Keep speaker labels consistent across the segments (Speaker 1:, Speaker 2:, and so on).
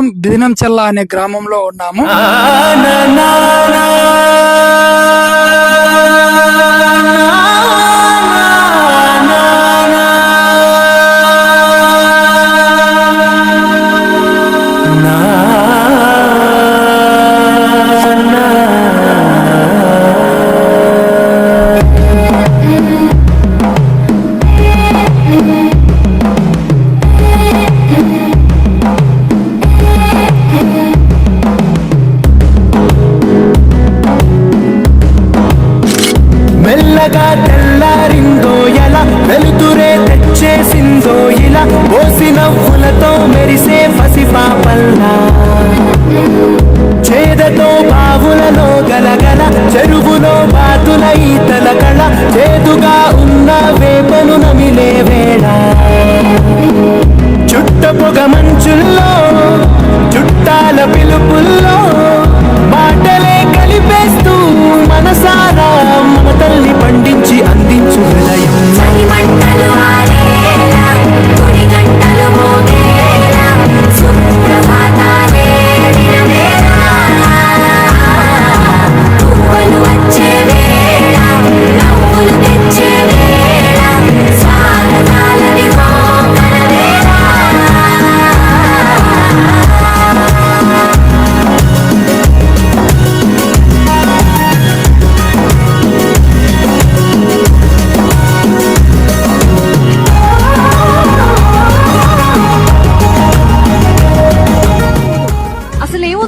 Speaker 1: దినం చెల్లా అనే గ్రామంలో ఉన్నాము.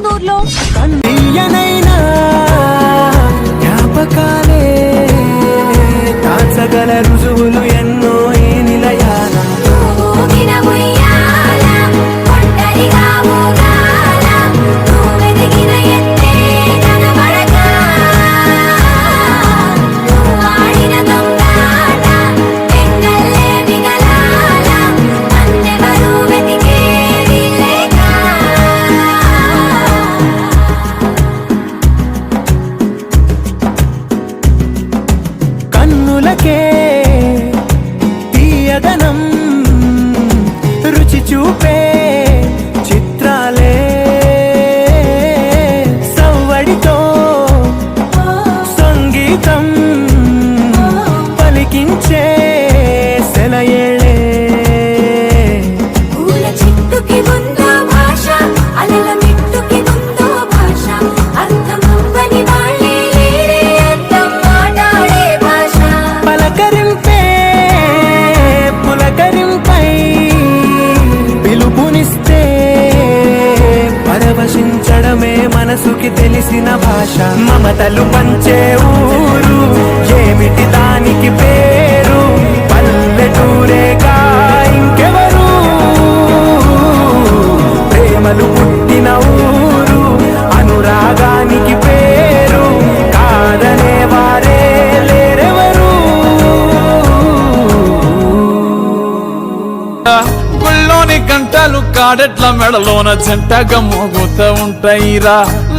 Speaker 2: అసలు
Speaker 3: চুপে భాష
Speaker 4: మమతలు పంచే ఊరు. ఏమిటి దానికి పేరు? పల్లెటూరేగా ఇంకెవరు? ప్రేమలు పుట్టిన ఊరు అనురాగానికి పేరు. కాదనే వారే లేరెవరు?
Speaker 5: గుళ్ళోని గంటలు కాడెట్ల మెడలోన జంటగా మోగుతూ ఉంటాయిరా.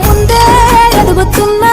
Speaker 2: ముందే ఎదుగుతున్నా